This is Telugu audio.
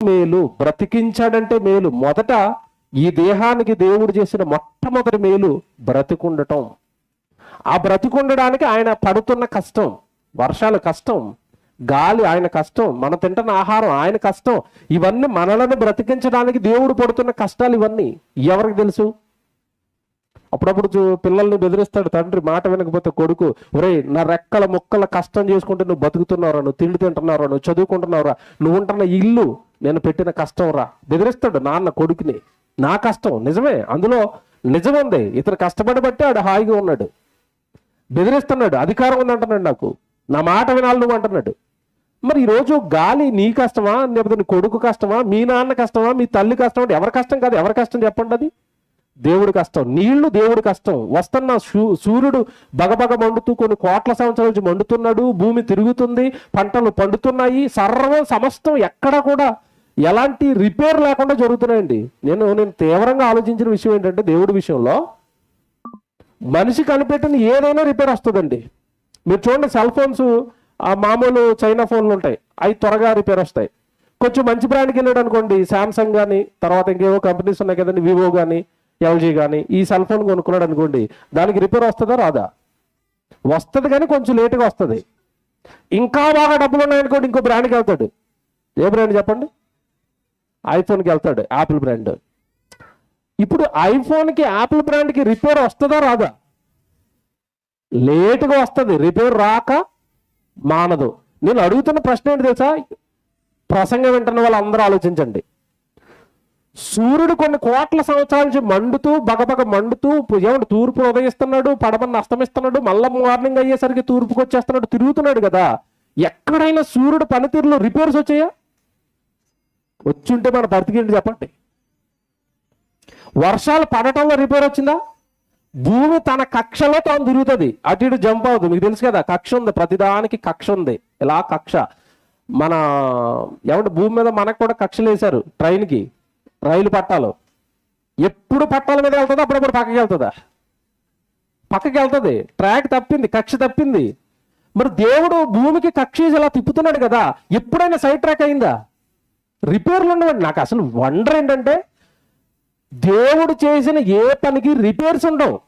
మేలు బ్రతికించాడంటే మేలు. మొదట ఈ దేహానికి దేవుడు చేసిన మొట్టమొదటి మేలు బ్రతికుండటం. ఆ బ్రతికుండడానికి ఆయన పడుతున్న కష్టం వర్షాలు కష్టం గాలి ఆయన కష్టం మన తింటున్న ఆహారం ఆయన కష్టం ఇవన్నీ మనలను బ్రతికించడానికి దేవుడు పడుతున్న కష్టాలు ఇవన్నీ. ఎవరికి తెలుసు? అప్పుడప్పుడు చూ- పిల్లల్ని బెదిరిస్తాడు తండ్రి మాట వినకపోతే కొడుకు ఒరేయ్ నా రెక్కల ముక్కల కష్టం చేసుకుంటే నువ్వు బతుకుతున్నావురా నువ్వు తిండి తింటున్నావురా నువ్వు చదువుకుంటున్నావురా నువ్వు ఉంటున్న ఇల్లు నేను పెట్టిన కష్టం రా. బెదిరిస్తాడు నాన్న కొడుకుని. నా కష్టం నిజమే. అందులో నిజం ఉంది. ఇతను కష్టపడి బట్టి ఆడు హాయిగా ఉన్నాడు. బెదిరిస్తున్నాడు. అధికారం ఉంది అంటున్నాడు నాకు. నా మాట వినాలి నువ్వు అంటున్నాడు. మరి ఈరోజు గాలి నీ కష్టమా? లేకపోతే నీ కొడుకు కష్టమా? మీ నాన్న కష్టమా? మీ తల్లి కష్టం అంటే ఎవరి కష్టం కాదు. ఎవరి కష్టం చెప్పండి అది? దేవుడి కష్టం. నీళ్ళు దేవుడి కష్టం. వస్తున్న సూ- సూర్యుడు బగబగ మండుతూ కొన్ని కోట్ల సంవత్సరాల నుంచి మండుతున్నాడు. భూమి తిరుగుతుంది. పంటలు పండుతున్నాయి. సర్వం సమస్తం ఎక్కడా కూడా ఎలాంటి రిపేర్ లేకుండా జరుగుతున్నాయండి. నేను నేను తీవ్రంగా ఆలోచించిన విషయం ఏంటంటే దేవుడి విషయంలో మనిషి కనిపెట్టిన ఏదైనా రిపేర్ వస్తుందండి. మీరు చూడండి సెల్ ఫోన్స్ ఆ మామూలు చైనా ఫోన్లు ఉంటాయి. అవి త్వరగా రిపేర్ వస్తాయి. కొంచెం మంచి బ్రాండ్కి వెళ్ళాడు అనుకోండి శాంసంగ్ కానీ తర్వాత ఇంకేవో కంపెనీస్ ఉన్నాయి కదండి వివో కానీ ఎల్జీ కానీ ఈ సెల్ ఫోన్ కొనుక్కున్నాడు అనుకోండి దానికి రిపేర్ వస్తుందా రాదా? వస్తుంది కానీ కొంచెం లేటుగా వస్తుంది. ఇంకా బాగా డబ్బులు ఉన్నాయనుకోండి ఇంకో బ్రాండ్కి వెళ్తాడు. ఏ బ్రాండ్ చెప్పండి? ఐఫోన్కి వెళ్తాడు యాపిల్ బ్రాండ్. ఇప్పుడు ఐఫోన్కి యాపిల్ బ్రాండ్కి రిపేర్ వస్తుందా రాదా? లేటుగా వస్తుంది రిపేర్ రాక మానదు. నేను అడుగుతున్న ప్రశ్న ఏంటి తెలుసా? ప్రసంగం వింటున్న వాళ్ళందరూ ఆలోచించండి. సూర్యుడు కొన్ని కోట్ల సంవత్సరాల నుంచి మండుతూ బగబగ మండుతూ ఏమంటే తూర్పు ఉదయిస్తున్నాడు పడమని అస్తమిస్తున్నాడు మళ్ళా మార్నింగ్ అయ్యేసరికి తూర్పుకి వచ్చేస్తున్నాడు తిరుగుతున్నాడు కదా. ఎక్కడైనా సూర్యుడు పనితీరులో రిపేర్స్ వచ్చాయా? వచ్చుంటే మన బతికేంటి చెప్పండి. వర్షాలు పడటంలో రిపేర్ వచ్చిందా? భూమి తన కక్షలో తాను తిరుగుతుంది. అటు ఇటు జంప్ అవుతుంది. మీకు తెలుసు కదా కక్ష ఉంది. ప్రతిదానికి కక్ష ఉంది. ఇలా కక్ష? మన ఏమంటే భూమి మీద మనకు కూడా కక్షలు వేశారు ట్రైన్కి. రైలు పట్టాలు. ఎప్పుడు పట్టాల మీద వెళ్తుందా అప్పుడప్పుడు పక్కకి వెళ్తుందా? పక్కకి వెళ్తుంది. ట్రాక్ తప్పింది కక్ష తప్పింది. మరి దేవుడు భూమికి కక్ష ఇలా తిప్పుతున్నాడు కదా. ఎప్పుడైనా సైడ్ ట్రాక్ అయిందా? రిపేర్లు ఉండవండి. నాకు అసలు వండర్ ఏంటంటే దేవుడు చేసిన ఏ పనికి రిపేర్స్ ఉండవు.